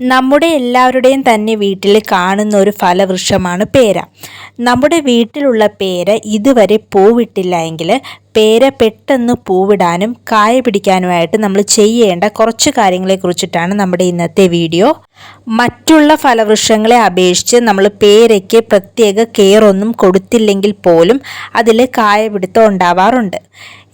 നമ്മുടെ എല്ലാവരുടെയും തന്നെ വീട്ടിൽ കാണുന്ന ഒരു ഫലവൃക്ഷമാണ് പേര. നമ്മുടെ വീട്ടിലുള്ള പേര ഇതുവരെ പൂവിട്ടില്ല എങ്കിൽ പേര പെട്ടെന്ന് പൂവിടാനും കായ പിടിക്കാനുമായിട്ട് നമ്മൾ ചെയ്യേണ്ട കുറച്ച് കാര്യങ്ങളെ കുറിച്ചിട്ടാണ് നമ്മുടെ ഇന്നത്തെ വീഡിയോ. മറ്റുള്ള ഫലവൃക്ഷങ്ങളെ അപേക്ഷിച്ച് നമ്മൾ പേരയ്ക്ക് പ്രത്യേക കെയർ ഒന്നും കൊടുത്തില്ലെങ്കിൽ പോലും അതിൽ കായ പിടുത്തം ഉണ്ടാവാറുണ്ട്.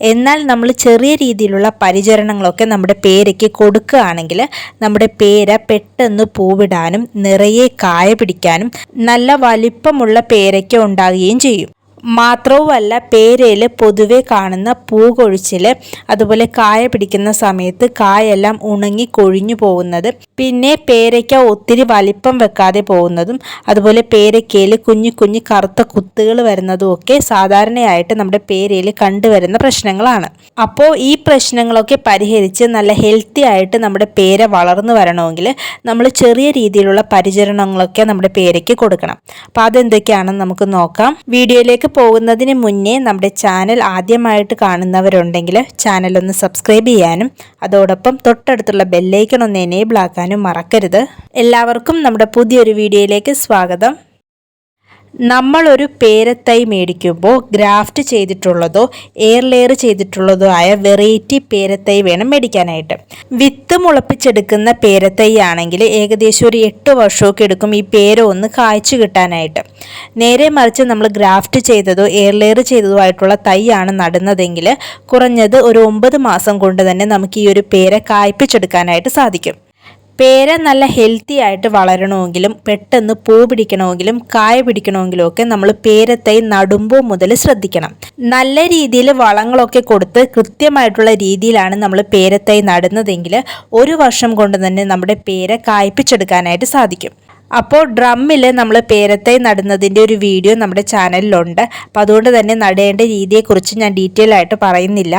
എന്നാൽ നമ്മൾ ചെറിയ രീതിയിലുള്ള പരിചരണങ്ങളൊക്കെ നമ്മുടെ പേരയ്ക്ക് കൊടുക്കുകയാണെങ്കിൽ നമ്മുടെ പേര പെട്ടെന്ന് പൂവിടാനും നിറയെ കായ പിടിക്കാനും നല്ല വലിപ്പമുള്ള പേരയ്ക്ക ഉണ്ടാകുകയും ചെയ്യും. മാത്രവുമല്ല പേരയിൽ പൊതുവെ കാണുന്ന പൂകൊഴിച്ചിൽ അതുപോലെ കായ പിടിക്കുന്ന സമയത്ത് കായെല്ലാം ഉണങ്ങി കൊഴിഞ്ഞു പോകുന്നത് പിന്നെ പേരയ്ക്ക ഒത്തിരി വലിപ്പം വെക്കാതെ പോകുന്നതും അതുപോലെ പേരയ്ക്കയിൽ കുഞ്ഞു കുഞ്ഞു കറുത്ത കുത്തുകൾ വരുന്നതും ഒക്കെ സാധാരണയായിട്ട് നമ്മുടെ പേരയിൽ കണ്ടുവരുന്ന പ്രശ്നങ്ങളാണ്. അപ്പോൾ ഈ പ്രശ്നങ്ങളൊക്കെ പരിഹരിച്ച് നല്ല ഹെൽത്തി ആയിട്ട് നമ്മുടെ പേര വളർന്നു വരണമെങ്കിൽ നമ്മൾ ചെറിയ രീതിയിലുള്ള പരിചരണങ്ങളൊക്കെ നമ്മുടെ പേരയ്ക്ക് കൊടുക്കണം. അപ്പോൾ അതെന്തൊക്കെയാണെന്ന് നമുക്ക് നോക്കാം. വീഡിയോയിലേക്ക് പോകുന്നതിന് മുന്നേ നമ്മുടെ ചാനൽ ആദ്യമായിട്ട് കാണുന്നവരുണ്ടെങ്കിൽ ചാനൽ ഒന്ന് സബ്സ്ക്രൈബ് ചെയ്യാനും അതോടൊപ്പം തൊട്ടടുത്തുള്ള ബെല്ലൈക്കൺ ഒന്ന് എനേബിൾ ആക്കാനും മറക്കരുത്. എല്ലാവർക്കും നമ്മുടെ പുതിയൊരു വീഡിയോയിലേക്ക് സ്വാഗതം. നമ്മളൊരു പേരത്തൈ മേടിക്കുമ്പോൾ ഗ്രാഫ്റ്റ് ചെയ്തിട്ടുള്ളതോ എയർ ലെയർ ചെയ്തിട്ടുള്ളതോ ആയ വെറൈറ്റി പേരത്തൈ വേണം മേടിക്കാനായിട്ട്. വിത്ത് മുളപ്പിച്ചെടുക്കുന്ന പേരത്തൈ ആണെങ്കിൽ ഏകദേശം ഒരു എട്ട് വർഷമൊക്കെ എടുക്കും ഈ പേര ഒന്ന് കായ്ച്ചു കിട്ടാനായിട്ട്. നേരെ മറിച്ച് നമ്മൾ ഗ്രാഫ്റ്റ് ചെയ്തതോ എയർ ലെയർ ചെയ്തതോ ആയിട്ടുള്ള തൈയാണ് നടുന്നതെങ്കിൽ കുറഞ്ഞത് ഒരു ഒമ്പത് മാസം കൊണ്ട് തന്നെ നമുക്ക് ഈ ഒരു പേര കായ്പിച്ചെടുക്കാനായിട്ട് സാധിക്കും. പേര നല്ല ഹെൽത്തി ആയിട്ട് വളരണമെങ്കിലും പെട്ടെന്ന് പൂ പിടിക്കണമെങ്കിലും കായ പിടിക്കണമെങ്കിലും ഒക്കെ നമ്മൾ പേരത്തൈ നടുമ്പോൾ മുതൽ ശ്രദ്ധിക്കണം. നല്ല രീതിയിൽ വളങ്ങളൊക്കെ കൊടുത്ത് കൃത്യമായിട്ടുള്ള രീതിയിലാണ് നമ്മൾ പേരത്തൈ നടുന്നതെങ്കിൽ ഒരു വർഷം കൊണ്ട് തന്നെ നമ്മുടെ പേര കായ്പിച്ചെടുക്കാനായിട്ട് സാധിക്കും. അപ്പോൾ ഡ്രമ്മിൽ നമ്മൾ പേരത്തൈ നടുന്നതിന്റെ ഒരു വീഡിയോ നമ്മുടെ ചാനലിലുണ്ട് അപ്പോൾ അതുകൊണ്ട് തന്നെ നടേണ്ട രീതിയെക്കുറിച്ച് ഞാൻ ഡീറ്റെയിൽ ആയിട്ട് പറയുന്നില്ല.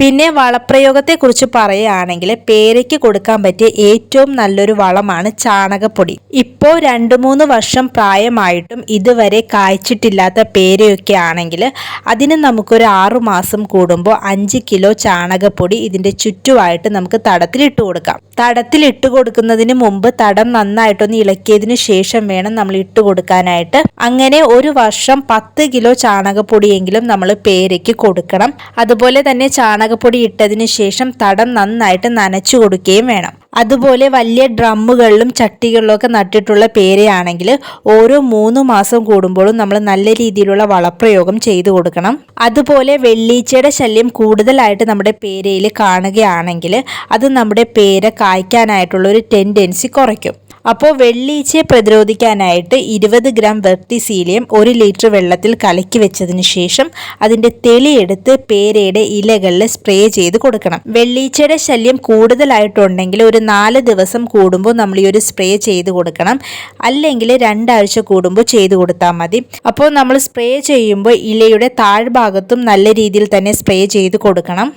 പിന്നെ വളപ്രയോഗത്തെക്കുറിച്ച് പറയുകയാണെങ്കിൽ പേരയ്ക്ക് കൊടുക്കാൻ പറ്റിയ ഏറ്റവും നല്ലൊരു വളമാണ് ചാണകപ്പൊടി. ഇപ്പോൾ രണ്ട് മൂന്ന് വർഷം പ്രായമായിട്ടും ഇതുവരെ കായ്ച്ചിട്ടില്ലാത്ത പേരയൊക്കെ ആണെങ്കിൽ അതിന് നമുക്കൊരു ആറു മാസം കൂടുമ്പോൾ അഞ്ച് കിലോ ചാണകപ്പൊടി ഇതിന്റെ ചുറ്റുമായിട്ട് നമുക്ക് തടത്തിലിട്ട് കൊടുക്കാം. തടത്തിലിട്ട് കൊടുക്കുന്നതിന് മുമ്പ് തടം നന്നായിട്ടൊന്ന് ഇളക്കിയതിന് ശേഷം വേണം നമ്മൾ ഇട്ട് കൊടുക്കാനായിട്ട്. അങ്ങനെ ഒരു വർഷം പത്ത് കിലോ ചാണകപ്പൊടിയെങ്കിലും നമ്മൾ പേരയ്ക്ക് കൊടുക്കണം. അതുപോലെ തന്നെ ചാണകപ്പൊടി ഇട്ടതിന് ശേഷം തടം നന്നായിട്ട് നനച്ചു കൊടുക്കുകയും വേണം. അതുപോലെ വലിയ ഡ്രമ്മുകളിലും ചട്ടികളിലും ഒക്കെ നട്ടിട്ടുള്ള പേരയാണെങ്കിൽ ഓരോ മൂന്ന് മാസം കൂടുമ്പോഴും നമ്മൾ നല്ല രീതിയിലുള്ള വളപ്രയോഗം ചെയ്തു കൊടുക്കണം. അതുപോലെ വെള്ളീച്ചയുടെ ശല്യം കൂടുതലായിട്ട് നമ്മുടെ പേരയിൽ കാണുകയാണെങ്കിൽ അത് നമ്മുടെ പേര കായ്ക്കാനായിട്ടുള്ള ഒരു ടെൻഡൻസി കുറയ്ക്കും. അപ്പോൾ വെള്ളീച്ചയെ പ്രതിരോധിക്കാനായിട്ട് ഇരുപത് ഗ്രാം വെർട്ടിസീലിയം ഒരു ലിറ്റർ വെള്ളത്തിൽ കലക്കി വെച്ചതിന് ശേഷം അതിന്റെ തെളിയെടുത്ത് പേരയുടെ ഇലകളിൽ സ്പ്രേ ചെയ്ത് കൊടുക്കണം. വെള്ളീച്ചയുടെ ശല്യം കൂടുതലായിട്ടുണ്ടെങ്കിൽ ഒരു നാല് ദിവസം കൂടുമ്പോൾ നമ്മൾ ഈ ഒരു സ്പ്രേ ചെയ്ത് കൊടുക്കണം. അല്ലെങ്കിൽ രണ്ടാഴ്ച കൂടുമ്പോൾ ചെയ്ത് കൊടുത്താൽ മതി. അപ്പോൾ നമ്മൾ സ്പ്രേ ചെയ്യുമ്പോൾ ഇലയുടെ താഴ്ഭാഗത്തും നല്ല രീതിയിൽ തന്നെ സ്പ്രേ ചെയ്ത് കൊടുക്കണം.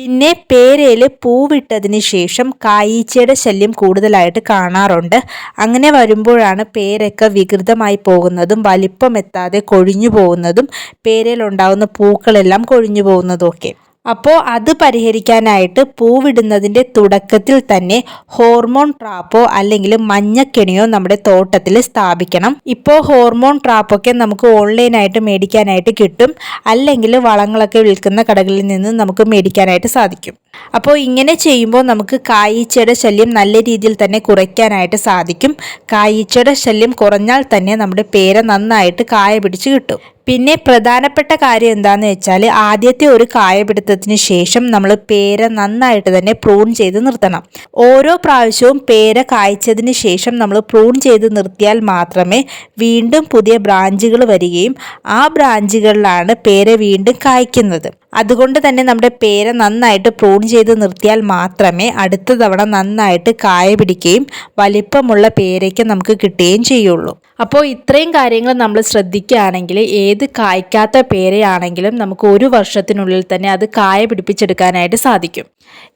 പിന്നെ പേരയിൽ പൂവിട്ടതിന് ശേഷം കായീച്ചയുടെ ശല്യം കൂടുതലായിട്ട് കാണാറുണ്ട്. അങ്ങനെ വരുമ്പോഴാണ് പേരൊക്കെ വികൃതമായി പോകുന്നതും വലിപ്പം എത്താതെ കൊഴിഞ്ഞു പോകുന്നതും പേരയിലുണ്ടാകുന്ന പൂക്കളെല്ലാം കൊഴിഞ്ഞു പോകുന്നതും ഒക്കെ. അപ്പോൾ അത് പരിഹരിക്കാനായിട്ട് പൂവിടുന്നതിന്റെ തുടക്കത്തിൽ തന്നെ ഹോർമോൺ ട്രാപ്പോ അല്ലെങ്കിൽ മഞ്ഞക്കെണിയോ നമ്മുടെ തോട്ടത്തിൽ സ്ഥാപിക്കണം. ഇപ്പോൾ ഹോർമോൺ ട്രാപ്പൊക്കെ നമുക്ക് ഓൺലൈനായിട്ട് മേടിക്കാനായിട്ട് കിട്ടും. അല്ലെങ്കിൽ വളങ്ങളൊക്കെ വിൽക്കുന്ന കടകളിൽ നിന്ന് നമുക്ക് മേടിക്കാനായിട്ട് സാധിക്കും. അപ്പോൾ ഇങ്ങനെ ചെയ്യുമ്പോൾ നമുക്ക് കായീച്ചയുടെ ശല്യം നല്ല രീതിയിൽ തന്നെ കുറയ്ക്കാനായിട്ട് സാധിക്കും. കായീച്ചയുടെ ശല്യം കുറഞ്ഞാൽ തന്നെ നമ്മുടെ പേര നന്നായിട്ട് കായ പിടിച്ച് കിട്ടും. പിന്നെ പ്രധാനപ്പെട്ട കാര്യം എന്താണെന്ന് വെച്ചാൽ ആദ്യത്തെ ഒരു കായപിടുത്തത്തിന് ശേഷം നമ്മൾ പേര നന്നായിട്ട് തന്നെ പ്രൂൺ ചെയ്ത് നിർത്തണം. ഓരോ പ്രാവശ്യവും പേര കായ്ച്ചതിന് ശേഷം നമ്മൾ പ്രൂൺ ചെയ്ത് നിർത്തിയാൽ മാത്രമേ വീണ്ടും പുതിയ ബ്രാഞ്ചുകൾ വരികയും ആ ബ്രാഞ്ചുകളിലാണ് പേര വീണ്ടും കായ്ക്കുന്നത്. അതുകൊണ്ട് തന്നെ നമ്മുടെ പേര നന്നായിട്ട് പ്രൂൺ ചെയ്ത് നിർത്തിയാൽ മാത്രമേ അടുത്ത തവണ നന്നായിട്ട് കായ പിടിക്കുകയും വലിപ്പമുള്ള പേരയ്ക്ക് നമുക്ക് കിട്ടുകയും ചെയ്യുള്ളൂ. അപ്പോൾ ഇത്രയും കാര്യങ്ങൾ നമ്മൾ ശ്രദ്ധിക്കുകയാണെങ്കിൽ ഏത് കായ്ക്കാത്ത പേരയാണെങ്കിലും നമുക്ക് ഒരു വർഷത്തിനുള്ളിൽ തന്നെ അത് കായ പിടിപ്പിച്ചെടുക്കാനായിട്ട് സാധിക്കും.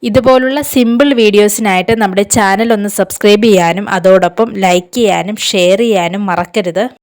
ഇതുപോലുള്ള സിമ്പിൾ വീഡിയോസിനായിട്ട് നമ്മുടെ ചാനൽ ഒന്ന് സബ്സ്ക്രൈബ് ചെയ്യാനും അതോടൊപ്പം ലൈക്ക് ചെയ്യാനും ഷെയർ ചെയ്യാനും മറക്കരുത്.